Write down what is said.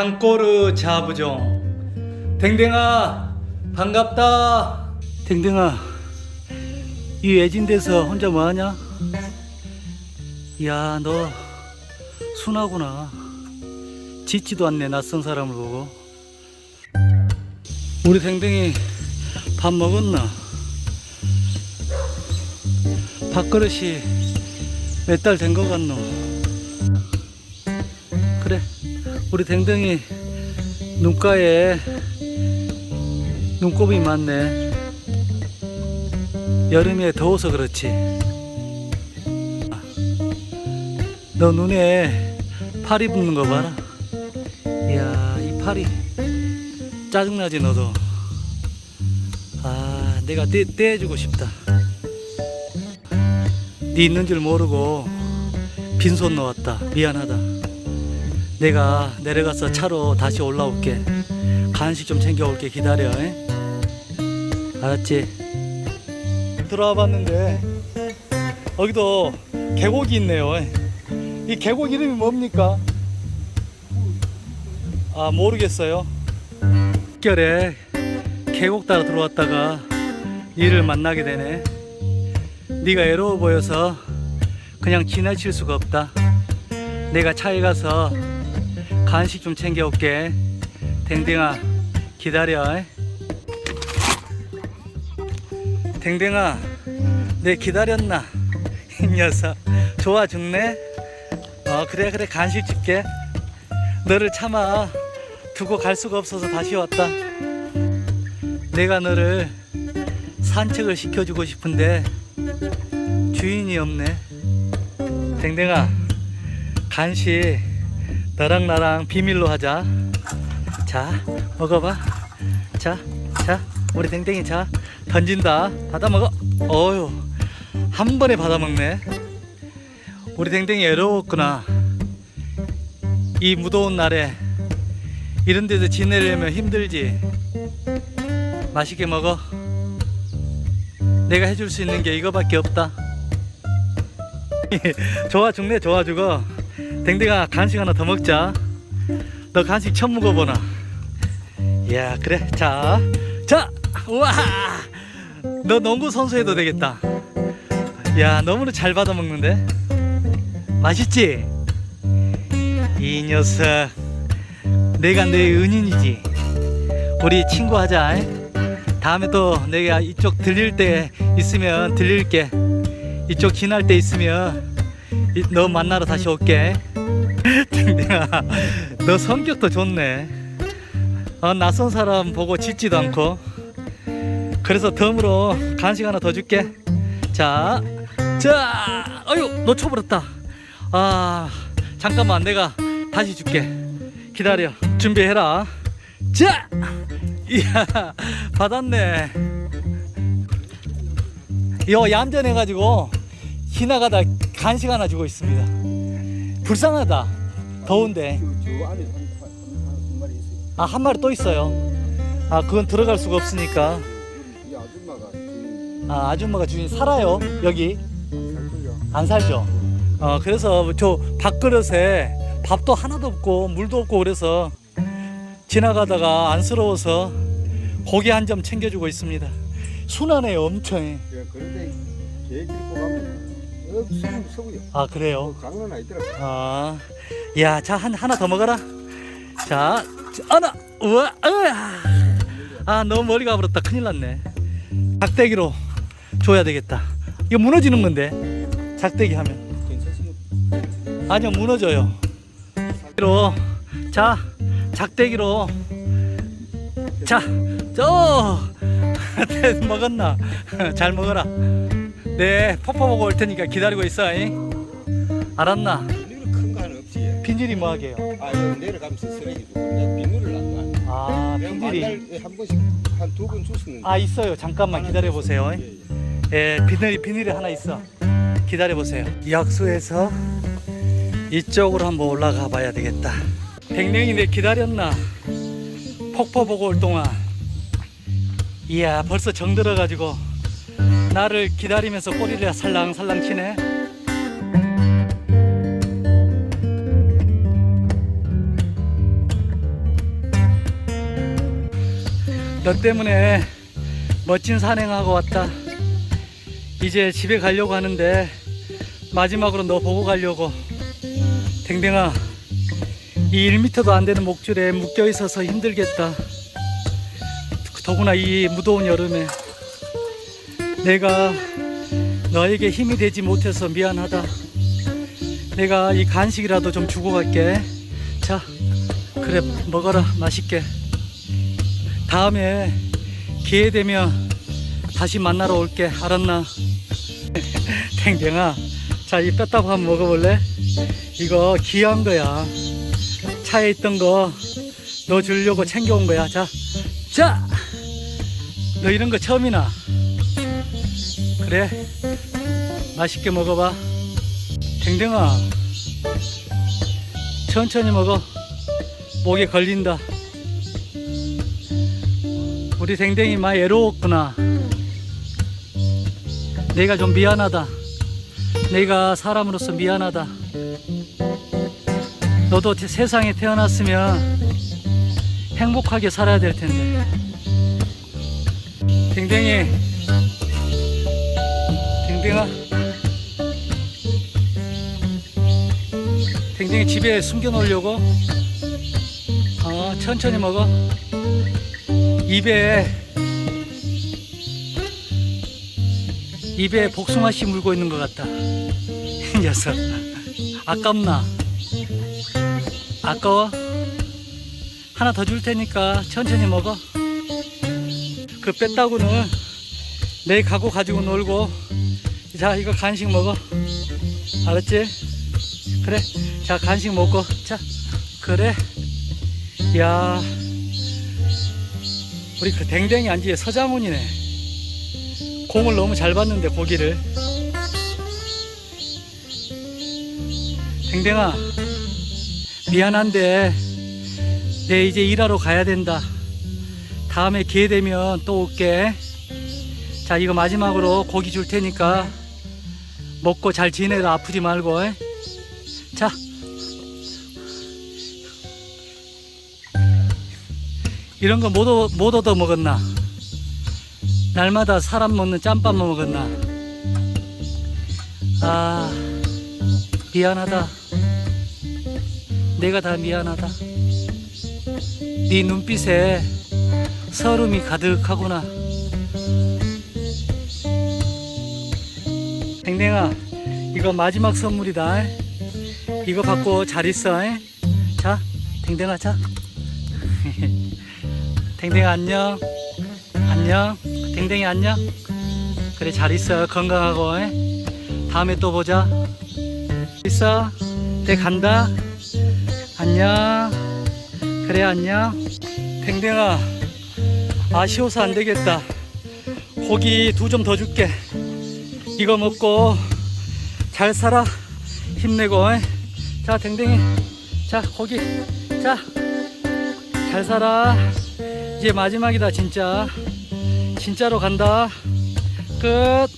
산꼬르 자부종 댕댕아 반갑다 댕댕아 이 외진 데서 혼자 뭐하냐? 야 너 순하구나 짖지도 않네 낯선 사람을 보고 우리 댕댕이 밥 먹었나? 밥그릇이 몇 달 된 것 같노? 우리 댕댕이 눈가에 눈곱이 많네. 여름에 더워서 그렇지. 너 눈에 팔이 붙는 거 봐라. 이야 이 팔이 짜증나지 너도. 아 내가 떼, 떼해주고 싶다. 네 있는 줄 모르고 빈손 넣었다. 미안하다 내가 내려가서 차로 다시 올라올게 간식 좀 챙겨올게 기다려 에? 알았지? 들어와 봤는데 여기도 계곡이 있네요 에? 이 계곡 이름이 뭡니까? 아 모르겠어요 결에 계곡 따라 들어왔다가 니를 만나게 되네 네가 외로워 보여서 그냥 지나칠 수가 없다 내가 차에 가서 간식 좀 챙겨올게. 댕댕아 기다려. 에? 댕댕아 내 기다렸나? 이 녀석. 좋아 죽네? 어 그래 그래 간식 줄게. 너를 참아. 두고 갈 수가 없어서 다시 왔다. 내가 너를 산책을 시켜주고 싶은데 주인이 없네. 댕댕아 간식 너랑 나랑 비밀로 하자. 자 먹어봐. 자 자 우리 댕댕이 자 던진다. 받아 먹어. 어휴 한 번에 받아 먹네. 우리 댕댕이 외로웠구나. 이 무더운 날에 이런 데서 지내려면 힘들지. 맛있게 먹어. 내가 해줄 수 있는 게 이거밖에 없다. 좋아 죽네. 좋아 죽어 댕댕아 간식 하나 더 먹자 너 간식 처음 먹어보나 야 그래 자 자, 우와, 너 농구 선수 해도 되겠다. 야, 너무나 잘 받아 먹는데, 맛있지? 이 녀석, 내가 내 은인이지. 우리 친구 하자. 에? 다음에 또 내가 이쪽 들릴 때 있으면 들릴게. 이쪽 지날 때 있으면 이- 너 만나러 다시 올게. 댕댕아, 너 성격도 좋네. 어, 낯선 사람 보고 짖지도 않고. 그래서 덤으로 간식 하나 더 줄게. 자, 자, 어유 놓쳐버렸다. 아, 잠깐만 내가 다시 줄게. 기다려 준비해라. 자, 이야 받았네. 요 얌전해가지고 지나가다 간식 하나 주고 있습니다. 불쌍하다 더운데 있어요. 아한 마리 또 있어요. 아 그건 들어갈 수가 없으니까. 아 아줌마가 주인 살아요 여기. 안 살죠. 어 그래서 저 밥그릇에 밥도 하나도 없고 물도 없고 그래서 지나가다가 안쓰러워서 고기 한 점 챙겨주고 있습니다. 순하네요 엄청. 그런데 개 길고 가면 없으면 서고요. 아 그래요. 강은 아니더라. 아, 야, 자, 한, 하나 더 먹어라. 자, 자, 하나, 우와, 으아. 아, 너무 멀리 가버렸다. 큰일 났네. 작대기로 줘야 되겠다. 이거 무너지는 건데. 작대기 하면. 아니요, 무너져요. 로 자, 작대기로. 자, 저, 먹었나? 잘 먹어라. 네, 퍼퍼 보고 올 테니까 기다리고 있어. 잉? 알았나? 빈질이 뭐 하게요? 아 여기 내려가면서 쓰레기 주고 내가 비누를 안 가. 아, 내가 빈질이. 한 번씩 한 두번 줬었는데. 아 있어요. 잠깐만 기다려 보세요. 예, 예. 예, 비닐이 비닐이 하나 있어. 기다려 보세요. 약수에서 이쪽으로 한번 올라가 봐야 되겠다. 댕댕이 내 기다렸나? 폭포 보고 올 동안. 이야 벌써 정들어 가지고 나를 기다리면서 꼬리를 살랑살랑 치네. 너 때문에 멋진 산행하고 왔다. 이제 집에 가려고 하는데 마지막으로 너 보고 가려고. 댕댕아, 이 1미터도 안 되는 목줄에 묶여 있어서 힘들겠다. 더구나 이 무더운 여름에 내가 너에게 힘이 되지 못해서 미안하다. 내가 이 간식이라도 좀 주고 갈게. 자, 그래 먹어라 맛있게. 다음에 기회 되면 다시 만나러 올게. 알았나? 댕댕아, 자 이 뼈다구 한번 먹어볼래? 이거 귀한 거야. 차에 있던 거 너 주려고 챙겨온 거야. 자, 자, 너 이런 거 처음이나? 그래, 맛있게 먹어봐. 댕댕아, 천천히 먹어. 목에 걸린다. 우리 댕댕이 많이 애로웠구나. 내가 좀 미안하다. 내가 사람으로서 미안하다. 너도 태- 세상에 태어났으면 행복하게 살아야 될 텐데. 댕댕이, 댕댕아. 댕댕이 집에 숨겨 놓으려고? 어, 천천히 먹어. 입에, 입에 복숭아 씨 물고 있는 것 같다. 이 녀석. 아깝나? 아까워? 하나 더 줄 테니까 천천히 먹어. 그 뺐다고는 내일 갖고 가지고 놀고. 자, 이거 간식 먹어. 알았지? 그래. 자, 간식 먹고. 자, 그래. 야, 우리 그 댕댕이 안지의 서장훈이네. 공을 너무 잘 봤는데 고기를. 댕댕아, 미안한데 내 이제 일하러 가야 된다. 다음에 기회 되면 또 올게. 자, 이거 마지막으로 고기 줄 테니까 먹고 잘 지내라 아프지 말고. 이런 거 못, 얻- 못 얻어 먹었나? 날마다 사람 먹는 짬밥 먹었나? 아, 미안하다. 내가 다 미안하다. 네 눈빛에 서름이 가득하구나. 댕댕아, 이거 마지막 선물이다. 이거 받고 잘 있어. 에? 자, 댕댕아, 자. 댕댕아 안녕. 안녕. 댕댕이 안녕. 그래 잘 있어. 건강하고. 에? 다음에 또 보자. 있어. 내 간다. 안녕. 그래 안녕. 댕댕아 아쉬워서 안 되겠다. 고기 두 점 더 줄게. 이거 먹고 잘 살아. 힘내고. 에? 자 댕댕이. 자 고기. 자. 잘 살아. 이제 마지막이다 진짜. 진짜로 간다. 끝.